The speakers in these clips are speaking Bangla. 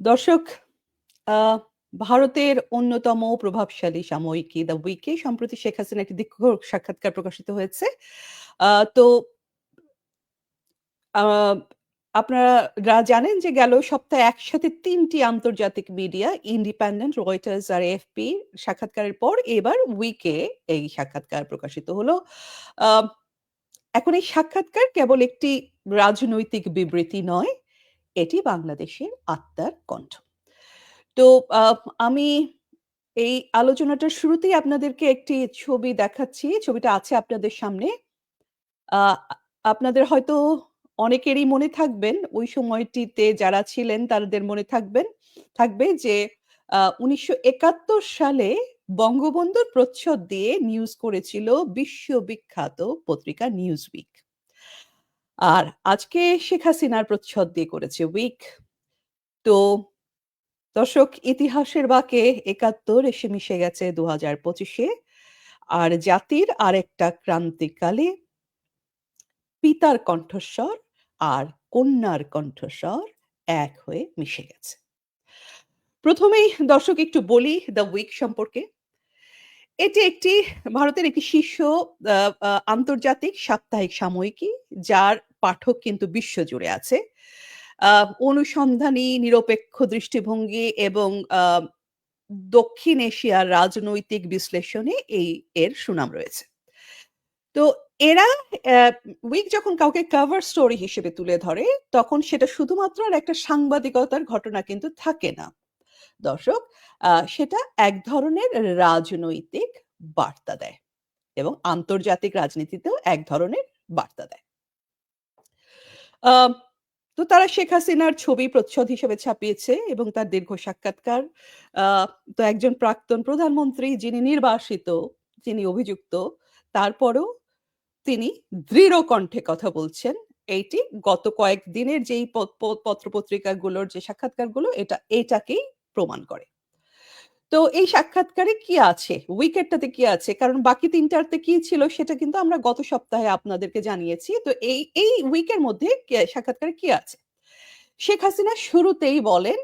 দর্শক ভারতের অন্যতম প্রভাবশালী সাময়িকী 'দ্য উইকে' সম্প্রতি শেখ হাসিনার একটি দীর্ঘ সাক্ষাৎকার প্রকাশিত হয়েছে। তো আপনারা জানেন যে গেল সপ্তাহে একসাথে তিনটি আন্তর্জাতিক মিডিয়া ইন্ডিপেন্ডেন্ট, রয়টার্স আর এএফপি সাক্ষাৎকারের পর এবার উইকে এই সাক্ষাৎকার প্রকাশিত হলো। এখন এই সাক্ষাৎকার কেবল একটি রাজনৈতিক বিবৃতি নয়, এটি বাংলাদেশের আত্মার কণ্ঠ। তো আমি এই আলোচনাটার শুরুতেই আপনাদেরকে একটি ছবি দেখাচ্ছি। ছবিটা আছে আপনাদের সামনে। আপনাদের হয়তো অনেকেরই মনে থাকবেন, ওই সময়টিতে যারা ছিলেন তাদের মনে থাকবেন, থাকবে যে উনিশশো ১৯৭১ সালে বঙ্গবন্ধুর প্রচ্ছদ দিয়ে নিউজ করেছিল বিশ্ববিখ্যাত পত্রিকা 'নিউজউইক'। আর আজকে শেখ হাসিনার প্রচ্ছদ দিয়ে করেছে 'উইক'। তো দর্শক, ইতিহাসের বাকে একাত্তর এসে মিশে গেছে দু হাজার পঁচিশে আর জাতির আরেকটা ক্রান্তিকালে পিতার কণ্ঠস্বর আর কন্যার কণ্ঠস্বর এক হয়ে মিশে গেছে। প্রথমেই দর্শক, একটু বলি 'দ্য উইক' সম্পর্কে। এটি একটি ভারতের একটি শীর্ষ আন্তর্জাতিক সাপ্তাহিক সাময়িকী, যার পাঠক কিন্তু বিশ্বজুড়ে আছে। অনুসন্ধানী, নিরপেক্ষ দৃষ্টিভঙ্গি এবং দক্ষিণ এশিয়ার রাজনৈতিক বিশ্লেষণে এই এর সুনাম রয়েছে। তো এরা উইক যখন কাউকে কভার স্টোরি হিসেবে তুলে ধরে, তখন সেটা শুধুমাত্র আর একটা সাংবাদিকতার ঘটনা কিন্তু থাকে না। দর্শক, সেটা এক ধরনের রাজনৈতিক বার্তা দেয় এবং আন্তর্জাতিক রাজনীতিতেও এক ধরনের বার্তা দেয়। তো তারা শেখ হাসিনার ছবি প্রচ্ছদ হিসেবে ছাপিয়েছে এবং তার দীর্ঘ সাক্ষাৎকার। তো একজন প্রাক্তন প্রধানমন্ত্রী যিনি নির্বাসিত, যিনি অভিযুক্ত, তারপরও তিনি দৃঢ় কণ্ঠে কথা বলছেন। এইটি গত কয়েকদিনের যেই প প পত্র-পত্রিকাগুলোর যে সাক্ষাৎকারগুলো এটা এটাকেই প্রমাণ করে। তো এই সাক্ষাৎকারে কি আছে? উইকেটটাতে কি আছে? কারণ বাকি ৩ টাতে কি ছিল সেটা কিন্তু আমরা গত সপ্তাহে আপনাদেরকে জানিয়েছি। তো এই এই উইকের মধ্যে সাক্ষাৎকারে কি আছে? শেখ হাসিনা শুরুতেই বলেন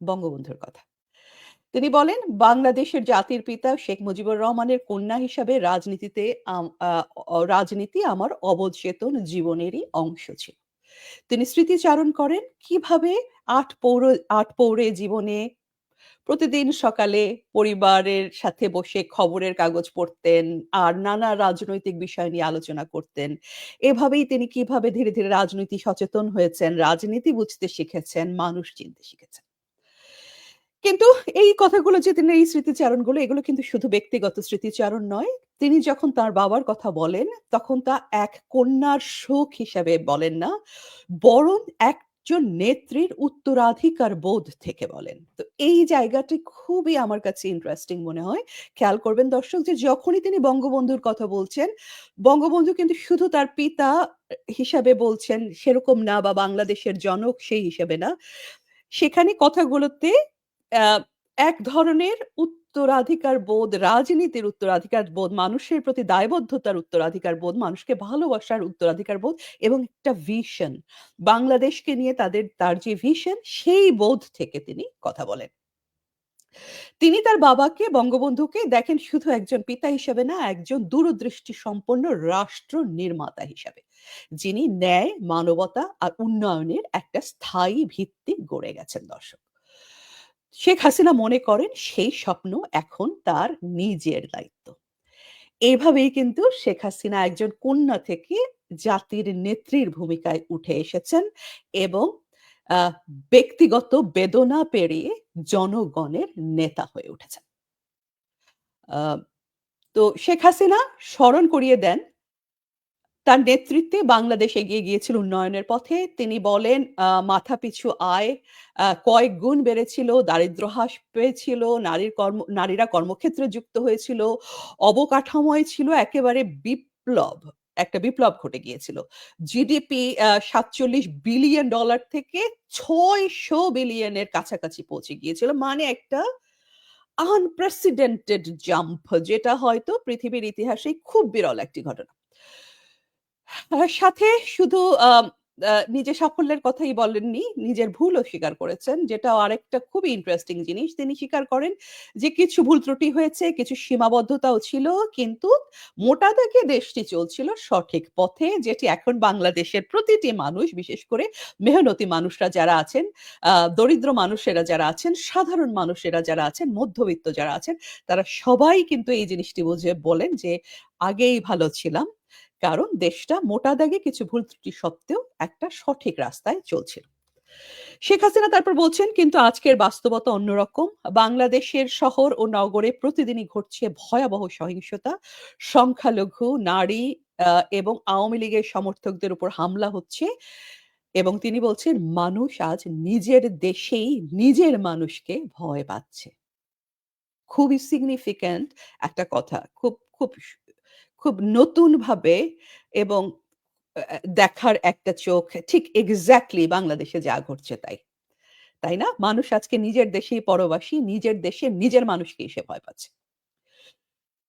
বঙ্গবন্ধুর কথা। তিনি বলেন, "বাংলাদেশের জাতির পিতা শেখ মুজিবুর রহমানের কন্যা হিসাবে রাজনীতিতে রাজনীতি আমার অবচেতন জীবনেরই অংশ ছিল।" তিনি স্মৃতিচারণ করেন কীভাবে আট পৌর আট পৌরে জীবনে প্রতিদিন সকালে পরিবারের সাথে বসে খবরের কাগজ পড়তেন আর নানা রাজনৈতিক বিষয় নিয়ে আলোচনা করতেন। এভাবেই তিনি কীভাবে ধীরে, ধীরে রাজনীতি সচেতন হয়েছেন, রাজনীতি বুঝতে শিখেছেন, মানুষ চিনতে শিখেছেন। কিন্তু এই কথাগুলো যে তিনি এই স্মৃতিচারণগুলো এগুলো কিন্তু শুধু ব্যক্তিগত স্মৃতিচারণ নয়। তিনি যখন তার বাবার কথা বলেন, তখন তা এক কন্যার শোক হিসাবে বলেন না, বরং একজন নেত্রীর উত্তরাধিকার বোধ থেকে বলেন। তো এই জায়গাটি খুবই আমার কাছে ইন্টারেস্টিং মনে হয়। খেয়াল করবেন দর্শক যে যখনই তিনি বঙ্গবন্ধুর কথা বলছেন, বঙ্গবন্ধু কিন্তু শুধু তার পিতা হিসাবে বলছেন সেরকম না বা বাংলাদেশের জনক সেই হিসাবে না। সেখানে কথাগুলোতে এক ধরনের উত্তরাধিকার বোধ, রাজনীতির উত্তরাধিকার বোধ, মানুষের প্রতি দায়বদ্ধতার উত্তরাধিকার বোধ, মানুষকে ভালোবাসার উত্তরাধিকার বোধ এবং একটা ভিশন। বাংলাদেশকে নিয়ে তাদের তার যে ভিশন সেই বোধ থেকে তিনি কথা বলেন। তিনি তার বাবাকে বঙ্গবন্ধুকে দেখেন শুধু একজন পিতা হিসেবে না, একজন দূরদৃষ্টি সম্পন্ন রাষ্ট্র নির্মাতা হিসাবে। যিনি ন্যায়, মানবতা আর উন্নয়নের একটা স্থায়ী ভিত্তি গড়ে গেছেন দর্শক। শেখ হাসিনা মনে করেন সেই স্বপ্ন এখন তার নিজের দায়িত্ব। এভাবেই কিন্তু শেখ হাসিনা একজন কন্যা থেকে জাতির নেত্রীর ভূমিকায় উঠে এসেছেন এবং ব্যক্তিগত বেদনা পেরিয়ে জনগণের নেতা হয়ে উঠেছেন। তো শেখ হাসিনা স্মরণ করিয়ে দেন তার নেতৃত্বে বাংলাদেশ এগিয়ে গিয়েছিল উন্নয়নের পথে। তিনি বলেন মাথাপিছু আয় কয়েক গুণ বেড়েছিল, দারিদ্র হ্রাস পেয়েছিল, নারীর কর্ম নারীরা কর্মক্ষেত্রে যুক্ত হয়েছিল, অবকাঠামোয় ছিল একেবারে বিপ্লব। একটা বিপ্লব ঘটে গিয়েছিল। জিডিপি $৪৭ বিলিয়ন ডলার থেকে $৬০০ বিলিয়নের কাছাকাছি পৌঁছে গিয়েছিল। মানে একটা আনপ্রেসিডেন্টেড জাম্প যেটা হয়তো পৃথিবীর ইতিহাসে খুব বিরল একটি ঘটনা। সাথে শুধু নিজের সাফল্যের কথাই বলেননি, নিজের ভুলও স্বীকার করেছেন। যেটা আরেকটা খুবই ইন্টারেস্টিং জিনিস। তিনি স্বীকার করেন যে কিছু ভুল ত্রুটি হয়েছে, কিছু সীমাবদ্ধতাও ছিল। কিন্তু মোটা দাগে দেশটি চলছিল সঠিক পথে, যেটি এখন বাংলাদেশের প্রতিটি মানুষ বিশেষ করে মেহনতি মানুষরা যারা আছেন, দরিদ্র মানুষেরা যারা আছেন, সাধারণ মানুষেরা যারা আছেন, মধ্যবিত্ত যারা আছেন, তারা সবাই কিন্তু এই জিনিসটি বুঝে বলেন যে আগেই ভালো ছিলাম। কারণ দেশটা মোটা দাগে কিছু ভুল ত্রুটি সত্ত্বেও একটা সঠিক রাস্তায় চলছিল। শেখ হাসিনা তারপর বলছেন, "কিন্তু আজকের বাস্তবতা অন্যরকম। বাংলাদেশের শহর ও নগরে প্রতিদিনই ঘটছে ভয়াবহ সহিংসতা, সংখ্যালঘু, নারী এবং আওয়ামী লীগের সমর্থকদের উপর হামলা হচ্ছে।" এবং তিনি বলছেন, "মানুষ আজ নিজের দেশেই নিজের মানুষকে ভয় পাচ্ছে।" খুবই সিগনিফিক্যান্ট একটা কথা। খুব, খুব খুব নতুনভাবে এবং দেখার একটা চোখ ঠিক এক্সাক্টলি বাংলাদেশে যা ঘটছে তাই। তাই না? মানুষ আজকে নিজের দেশেই পরবাসী, নিজের দেশে নিজের মানুষকেই সে ভয় পাচ্ছে।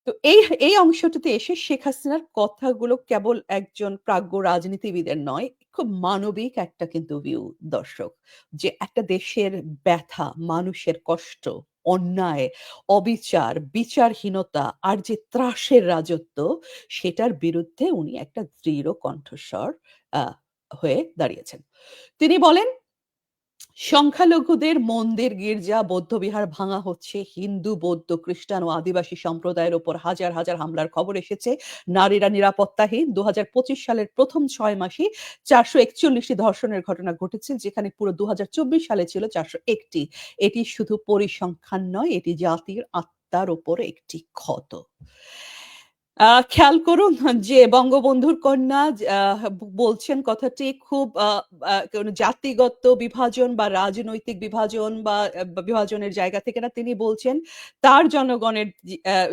তো এই এই অংশটাতে এসে শেখ হাসিনার কথাগুলো কেবল একজন প্রাজ্ঞ রাজনীতিবিদের নয়, খুব মানবিক একটা কিন্তু ভিউ দর্শক। যে একটা দেশের ব্যথা, মানুষের কষ্ট, অন্যায়, অবিচার, বিচারহীনতা আর যে ত্রাসের রাজত্ব সেটার বিরুদ্ধে উনি একটা দৃঢ় কণ্ঠস্বর হয়ে দাঁড়িয়েছেন। তিনি বলেন সংখ্যালঘুদের মন্দির, গির্জা, বৌদ্ধবিহার ভাঙা হচ্ছে। হিন্দু, বৌদ্ধ, খ্রিস্টান ও আদিবাসী সম্প্রদায়ের উপর হাজার, হাজার হামলার খবর এসেছে। নারীরা নিরাপত্তাহীন। ২০২৫ সালের ১ম ৬ মাসেই ৪৪১ টি ধর্ষণের ঘটনা ঘটেছে, যেখানে পুরো ২০২৪ সালে ছিল চারশো একটি এটি শুধু পরিসংখ্যান নয়, এটি জাতির আত্মার উপর একটি ক্ষত। খেয়াল করুন যে বঙ্গবন্ধুর কন্যা বলছেন কথাটি খুব জাতিগত বিভাজন বা রাজনৈতিক বিভাজন বা বিভাজনের জায়গা থেকে না। তিনি বলছেন তার জনগণের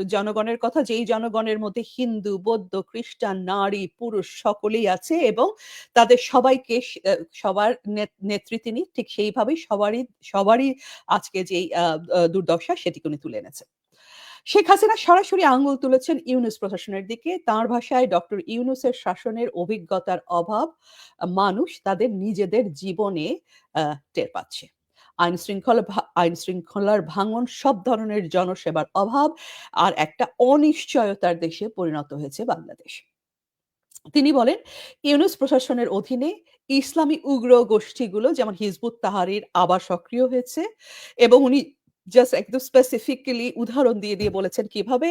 জনগণের কথা যেই জনগণের মধ্যে হিন্দু, বৌদ্ধ, খ্রিস্টান, নারী, পুরুষ সকলেই আছে এবং তাদের সবাইকে সবার নেত নেত্রী তিনি ঠিক সেইভাবেই সবারই সবারই আজকে যেই দুর্দশা সেটিকে উনি তুলে এনেছেন। শেখ হাসিনা সরাসরি আঙ্গুল তুলেছেন ইউনুস প্রশাসনের দিকে। তাঁর ভাষায় ডক্টর ইউনুসের শাসনের অভিজ্ঞতার অভাব মানুষ তাদের নিজেদের জীবনে টের পাচ্ছে। আইন শৃঙ্খলা আইন শৃঙ্খলার ভাঙন, সব ধরনের জনসেবার অভাব আর একটা অনিশ্চয়তার দেশে পরিণত হয়েছে বাংলাদেশ। তিনি বলেন, ইউনুস প্রশাসনের অধীনে ইসলামী উগ্র গোষ্ঠীগুলো যেমন হিজবুত তাহরীর আবার সক্রিয় হয়েছে এবং উনি জাস্ট একদম স্পেসিফিক্যালি উদাহরণ দিয়ে, দিয়ে বলেছেন কীভাবে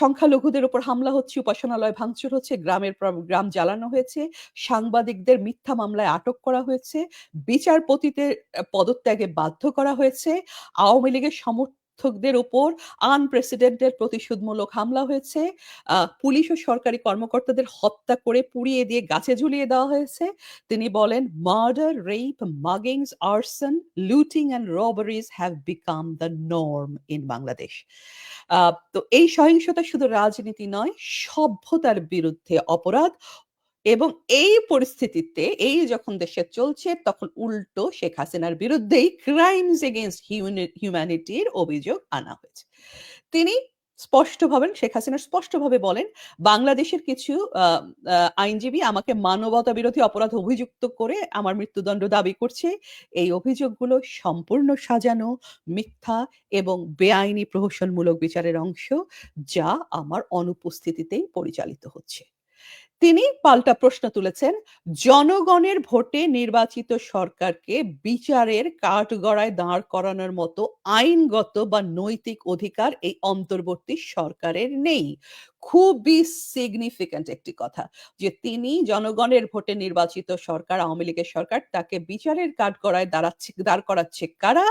সংখ্যালঘুদের উপর হামলা হচ্ছে, উপাসনালয় ভাঙচুর হচ্ছে, গ্রামের গ্রাম জ্বালানো হয়েছে, সাংবাদিকদের মিথ্যা মামলায় আটক করা হয়েছে, বিচারপতিদের পদত্যাগে বাধ্য করা হয়েছে, আওয়ামী লীগের সমর্থকদের উপর আনপ্রেসিডেন্টেড প্রতিশোধমূলক হামলা হয়েছে, পুলিশ ও সরকারি কর্মকর্তাদের হত্যা করে পুড়িয়ে দিয়ে গাছে ঝুলিয়ে দেওয়া হয়েছে। তিনি বলেন, "murder, rape, muggings, arson looting and robberies have become the norm in Bangladesh তো এই সহিংসতা শুধু রাজনীতি নয়, সভ্যতার বিরুদ্ধে অপরাধ এবং এই পরিস্থিতিতে এই যখন দেশে চলছে তখন উল্টো শেখ হাসিনার বিরুদ্ধেই ক্রাইমস এগেইনস্ট হিউনি হিউম্যানিটির অভিযোগ আনা হয়েছে। তিনি স্পষ্টভাবে শেখ হাসিনা স্পষ্টভাবে বলেন, "বাংলাদেশের কিছু আইনজীবী আমাকে মানবতা বিরোধী অপরাধ অভিযুক্ত করে আমার মৃত্যুদণ্ড দাবি করছে। এই অভিযোগগুলো সম্পূর্ণ সাজানো, মিথ্যা এবং বেআইনি প্রহসনমূলক বিচারের অংশ, যা আমার অনুপস্থিতিতেই পরিচালিত হচ্ছে।" তিনি পাল্টা প্রশ্ন তুলেছেন, "জনগণের ভোটে নির্বাচিত সরকারকে বিচারের কাঠগড়ায় দাঁড় করানোর মতো আইনগত বা নৈতিক অধিকার এই অন্তর্বর্তী সরকারের নেই।" খুবই সিগনিফিক্যান্ট একটি কথা যে তিনি জনগণের ভোটে নির্বাচিত সরকার, আওয়ামী লীগের সরকার তাকে বিচারের কাঠগড়ায় দাঁড়াচ্ছে দাঁড় করাচ্ছে কারা?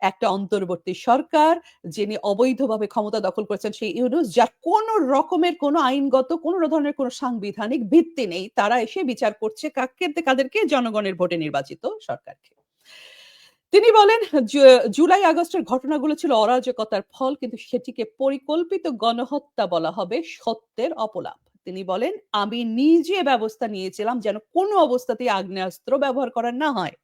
একটা অন্তর্বর্তী সরকার যিনি অবৈধভাবে ক্ষমতা দখল করেছেন সেই ইউনূস যার কোন রকমের কোন আইনগত কোন ধরনের কোন সাংবিধানিক ভিত্তি নেই। তারা এসে বিচার করছে কাকে কাদেরকে জনগণের ভোটে নির্বাচিত সরকারকে। তিনি বলেন, "জু জুলাই আগস্টের ঘটনাগুলো ছিল অরাজকতার ফল কিন্তু সেটিকে পরিকল্পিত গণহত্যা বলা হবে সত্যের অপলাপ।" তিনি বলেন, "আমি নিজে ব্যবস্থা নিয়েছিলাম যেন কোন অবস্থাতেই আগ্নেয়াস্ত্র ব্যবহার করা না হয়।"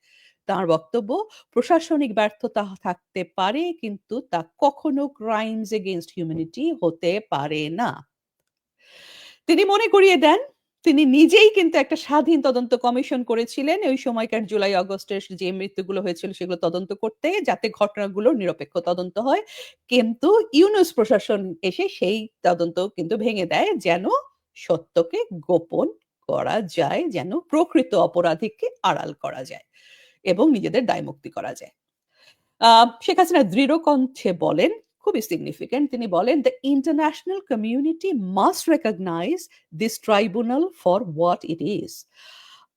তাঁর বক্তব্য, "প্রশাসনিক ব্যর্থতা থাকতে পারে কিন্তু তা কখনো ক্রাইমস এগেইনস্ট হিউম্যানিটি হতে পারে না।" তিনি মনে করিয়ে দেন, তিনি নিজেই কিন্তু একটা স্বাধীন তদন্ত কমিশন করেছিলেন। ওই সময়কার জুলাই আগস্টের যে মৃত্যুগুলো হয়েছিল সেগুলো তদন্ত করতে যাতে ঘটনাগুলো নিরপেক্ষ তদন্ত হয়। কিন্তু ইউনুস প্রশাসন এসে সেই তদন্ত কিন্তু ভেঙে দেয় যেন সত্যকে গোপন করা যায় যেন প্রকৃত অপরাধীকে আড়াল করা যায়। এবং নিজেদের দায়মুক্তি করা যায়। শেখ হাসিনা দৃঢ় কণ্ঠে বলেন খুবই সিগনিফিকেন্ট তিনি বলেন the international community must recognise this tribunal for what it is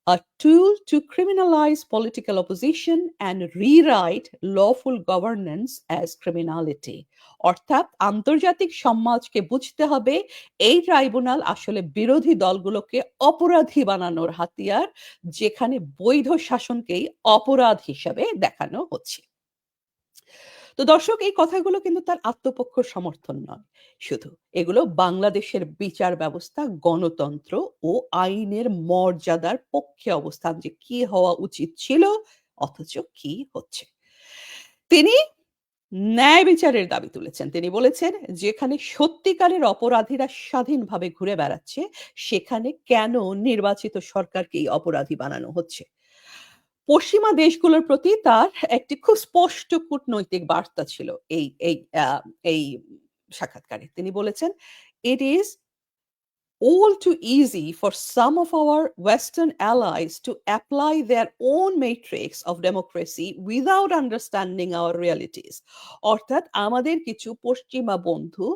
a tool to criminalize political opposition and rewrite lawful governance as criminality অর্থাৎ আন্তর্জাতিক সমাজকে বুঝতে হবে এই ট্রাইব্যুনাল আসলে বিরোধী দলগুলোকে অপরাধী বানানোর হাতিয়ার যেখানে বৈধ শাসনকেই অপরাধ হিসাবে দেখানো হচ্ছে তো দর্শক, এই কথাগুলো কিন্তু তার আত্মপক্ষ সমর্থন নয়। শুধু এগুলো বাংলাদেশের বিচার ব্যবস্থা, গণতন্ত্র ও আইনের মর্যাদার পক্ষে অবস্থান যে কি হওয়া উচিত ছিল, অথচ কি হচ্ছে। তিনি ন্যায় বিচারের দাবি তুলেছেন। তিনি বলেছেন, যেখানে সত্যিকারের অপরাধীরা স্বাধীনভাবে ঘুরে বেড়াচ্ছে, সেখানে কেন নির্বাচিত সরকারকেই অপরাধী বানানো হচ্ছে? পশ্চিমা দেশগুলোর প্রতি তার একটি খুব স্পষ্ট কূটনৈতিক বার্তা ছিল এই এই এই সাক্ষাৎকারে তিনি বলেছেন it is all too easy for some of our Western allies to apply their own matrix of democracy without understanding our realities. অর্থাৎ আমাদের কিছু পশ্চিমা বন্ধু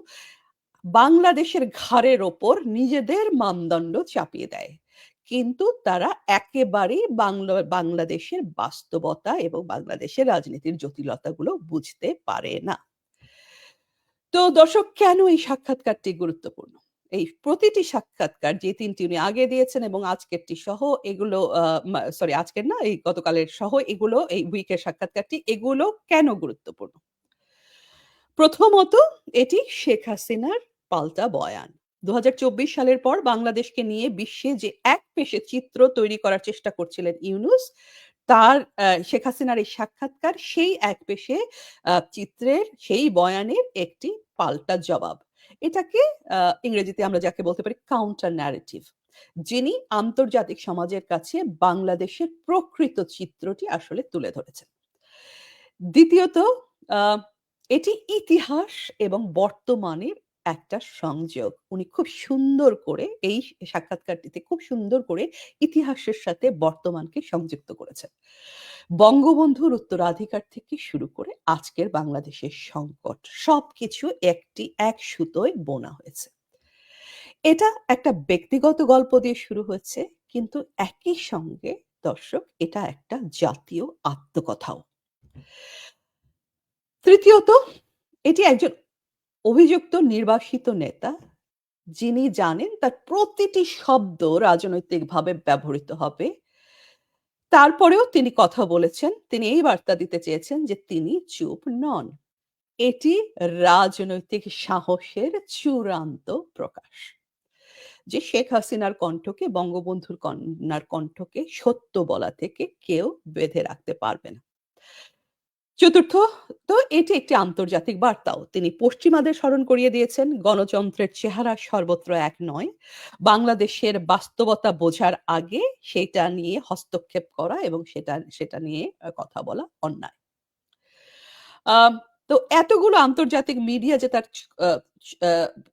বাংলাদেশের ঘাড়ের ওপর নিজেদের মানদণ্ড চাপিয়ে দেয় কিন্তু তারা একেবারেই বাংলা, বাংলাদেশের বাস্তবতা এবং বাংলাদেশের রাজনীতির জটিলতাগুলো বুঝতে পারে না। তো দর্শক, কেন এই সাক্ষাৎকারটি গুরুত্বপূর্ণ? এই প্রতিটি সাক্ষাৎকার যে তিনটি উনি আগে দিয়েছেন এবং আজকেরটি সহ এগুলো সরি আজকের না, এই গতকালের সহ এগুলো, এই উইকের সাক্ষাৎকারটি, এগুলো কেন গুরুত্বপূর্ণ? প্রথমত, এটি শেখ হাসিনার পাল্টা বয়ান। দু হাজার চব্বিশ সালের পর বাংলাদেশকে নিয়ে বিশ্বে যে এক পেশে চিত্র তৈরি করার চেষ্টা করছিলেন ইউনুস, তার শেখ হাসিনার এই সাক্ষাৎকার সেই এক পেশে চিত্রের সেই বয়ানের একটি পাল্টা জবাব। এটাকে ইংরেজিতে আমরা যাকে বলতে পারি কাউন্টার ন্যারেটিভ যিনি আন্তর্জাতিক সমাজের কাছে বাংলাদেশের প্রকৃত চিত্রটি আসলে তুলে ধরেছেন। দ্বিতীয়ত এটি ইতিহাস এবং বর্তমানের একটা সংযোগ। উনি খুব সুন্দর করে এই সাক্ষাৎকারটিতে খুব সুন্দর করে ইতিহাসের সাথে বর্তমানকে সংযুক্ত করেছেন। বঙ্গবন্ধুর উত্তরাধিকার থেকে শুরু করে আজকের বাংলাদেশের সংকট, সবকিছু একটি এক সুতোয় বোনা হয়েছে। এটা একটা ব্যক্তিগত গল্প দিয়ে শুরু হয়েছে, কিন্তু একই সঙ্গে দর্শক, এটা একটা জাতীয় আত্মকথাও। তৃতীয়ত, এটি একজন অভিযুক্ত নির্বাসিত নেতা, যিনি জানেন তার প্রতিটি শব্দ রাজনৈতিকভাবে ব্যবহৃত হবে। তারপরেও তিনি কথা বলেছেন, তিনি এই বার্তা দিতে চেয়েছেন যে তিনি চুপ নন। এটি রাজনৈতিক সাহসের চূড়ান্ত প্রকাশ। যে শেখ হাসিনার কণ্ঠকে, বঙ্গবন্ধুর কন্যার কণ্ঠকে সত্য বলা থেকে কেউ বেঁধে রাখতে পারবে না। চতুর্থ, তো এটি একটি আন্তর্জাতিক বার্তাও। তিনি পশ্চিমাদের স্মরণ করিয়ে দিয়েছেন, গণতন্ত্রের চেহারা সর্বত্র এক নয়। বাংলাদেশের বাস্তবতা বোঝার আগে সেটা নিয়ে হস্তক্ষেপ করা এবং সেটা সেটা নিয়ে কথা বলা অন্যায়। তো এতগুলো আন্তর্জাতিক মিডিয়া যে তার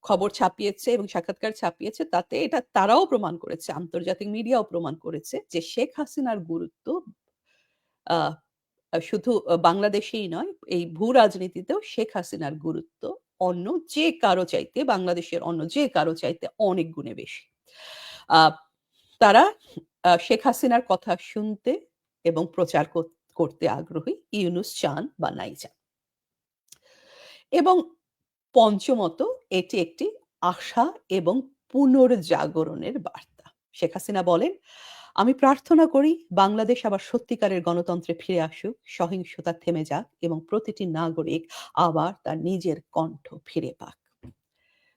খবর ছাপিয়েছে এবং সাক্ষাৎকার ছাপিয়েছে, তাতে এটা তারাও প্রমাণ করেছে, আন্তর্জাতিক মিডিয়াও প্রমাণ করেছে যে শেখ হাসিনার গুরুত্ব শুধু বাংলাদেশেই নয়, এই ভূ রাজনীতিতেও শেখ হাসিনার গুরুত্ব অন্য যে কারও চাইতে, বাংলাদেশের অন্য যে কারও চাইতে অনেক গুণে বেশি। তারা শেখ হাসিনার কথা শুনতে এবং প্রচার করতে আগ্রহী ইউনুস চান বা নাই চান। এবং পঞ্চমত, এটি একটি আশা এবং পুনর্জাগরণের বার্তা। শেখ হাসিনা বলেন আমি প্রার্থনা করি বাংলাদেশ আবার সত্যিকারের গণতন্ত্রে ফিরে আসুক, সহিংসতা থেমে যাক এবং প্রতিটি নাগরিক আবার তার নিজের কণ্ঠ ফিরে পাক।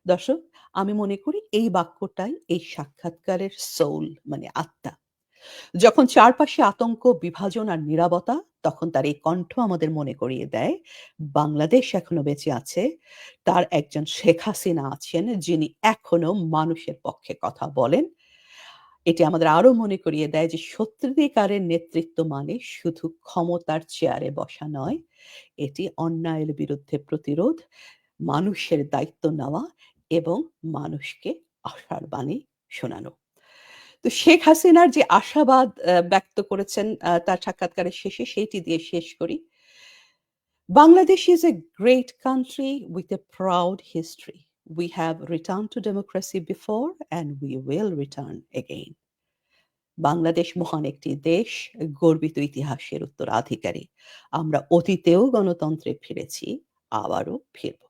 দর্শক, আমি মনে করি এই বাক্যটাই এই সাক্ষাৎকারের সোল মানে আত্মা। যখন চারপাশে আতঙ্ক, বিভাজন আর নিরাপত্তা তখন তার এই কণ্ঠ আমাদের মনে করিয়ে দেয়, বাংলাদেশ এখনও বেঁচে আছে, তার একজন শেখ হাসিনা আছেন যিনি এখনও মানুষের পক্ষে কথা বলেন এটি আমাদের আরও মনে করিয়ে দেয় যে সত্যিকারের নেতৃত্ব মানে শুধু ক্ষমতার চেয়ারে বসা নয়, এটি অন্যায়ের বিরুদ্ধে প্রতিরোধ, মানুষের দায়িত্ব নেওয়া এবং মানুষকে আশার বাণী শোনানো। তো শেখ হাসিনার যে আশাবাদ ব্যক্ত করেছেন তার সাক্ষাৎকারের শেষে সেইটি দিয়ে শেষ করি। Bangladesh is a great country with a proud history. We have returned to democracy before and we will return again. Bangladesh মহান একটি দেশ, গর্বিত ইতিহাসের উত্তরাধিকারী। আমরা অতীতেও গণতন্ত্রে ফিরেছি, আবারও ফিরব।